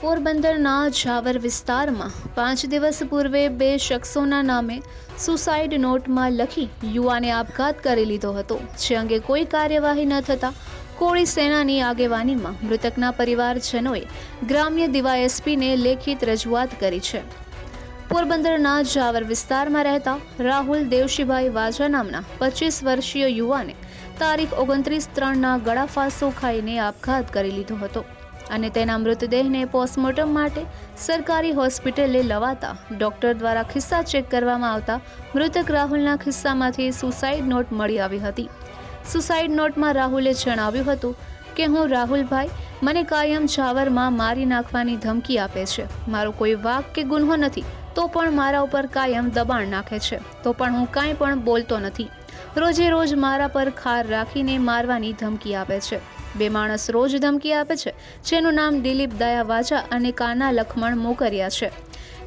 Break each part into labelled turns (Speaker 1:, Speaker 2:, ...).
Speaker 1: પોરબંદરના ઝાવર વિસ્તારમાં પાંચ દિવસ પૂર્વે બે શખ્સોના નામે સુસાઇડ નોટમાં લખી યુવાને આપઘાત કરી લીધો હતો. જે અંગે કોઈ કાર્યવાહી ન થતાં કોળી સેનાની આગેવાનીમાં મૃતકના પરિવારજનોએ ગ્રામ્ય ડીવાયએસપીને લેખિત રજૂઆત કરી છે. પોરબંદરના ઝાવર વિસ્તારમાં રહેતા રાહુલ દેવશીભાઈ વાજા નામના પચીસ વર્ષીય યુવાને તારીખ ઓગણત્રીસ ત્રણના ગળાફાંસો ખાઈને આપઘાત કરી લીધો હતો. અને તેના મૃતદેહને પોસ્ટમોર્ટમ માટે સરકારી હોસ્પિટલે લવાતા ડોક્ટર દ્વારા ખિસ્સા ચેક કરવામાં આવતા મૃતક રાહુલના ખિસ્સામાંથી સુસાઇડ નોટ મળી આવી હતી. સુસાઇડ નોટમાં રાહુલે જણાવ્યું હતું કે, હું રાહુલભાઈ, મને કાયમ ઝાવરમાં મારી નાખવાની ધમકી આપે છે. મારો કોઈ વાક કે ગુન્હો નથી, તો પણ મારા ઉપર કાયમ દબાણ નાખે છે. તો પણ હું કાંઈ પણ બોલતો નથી. રોજે રોજ મારા પર ખાર રાખીને મારવાની ધમકી આપે છે. બે માણસ રોજ ધમકી આપે છે, જેનું નામ દિલીપ દયાવાજા અને કાના લખમણ મોકરિયા છે.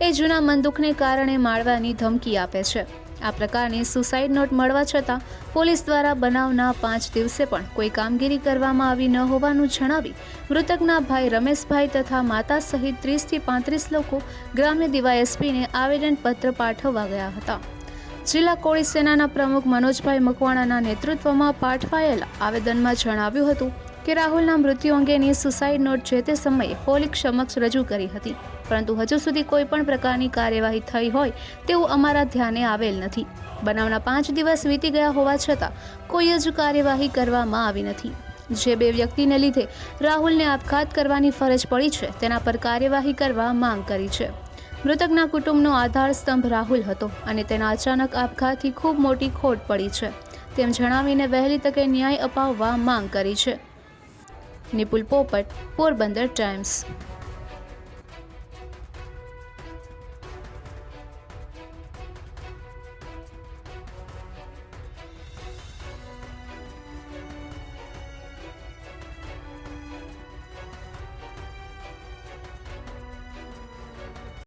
Speaker 1: એ જૂના મંદુકને કારણે મારવાની ધમકી આપે છે. આ પ્રકારની સુસાઇડ નોટ મળવા છતાં પોલીસ દ્વારા બનાવના પાંચ દિવસે પણ કોઈ કામગીરી કરવામાં આવી ન હોવાનું જણાવી મૃતકના ભાઈ રમેશભાઈ તથા માતા સહિત ત્રીસથી પાંત્રીસ લોકો ગ્રામ્ય ડીવાયએસપીને આવેદનપત્ર પાઠવવા ગયા હતા. જિલ્લા કોળી સેનાના પ્રમુખ મનોજભાઈ મકવાણાના નેતૃત્વમાં પાઠવાયેલા આવેદનમાં જણાવ્યું હતું કે રાહુલના મૃત્યુ અંગેની સુસાઇડ નોટ જે તે સમયે પોલીસ સમક્ષ રજૂ કરી હતી. પરંતુ હજુ સુધી કોઈ પણ પ્રકારની કાર્યવાહી થઈ હોય તેવું અમારા ધ્યાને આવેલ નથી. બનાવના પાંચ દિવસ વીતી ગયા હોવા છતાં કોઈ જ કાર્યવાહી કરવામાં આવી નથી. જે બે વ્યક્તિને લીધે રાહુલને આપઘાત કરવાની ફરજ પડી છે તેના પર કાર્યવાહી કરવા માંગ કરી છે. મૃતકના કુટુંબનો આધાર સ્તંભ રાહુલ હતો અને તેના અચાનક આપઘાતથી ખૂબ મોટી ખોટ પડી છે. તેમ જણાવીને વહેલી તકે ન્યાય અપાવવા માંગ કરી છે. નિપુલ પોપટ, પોરબંદર ટાઈમ્સ.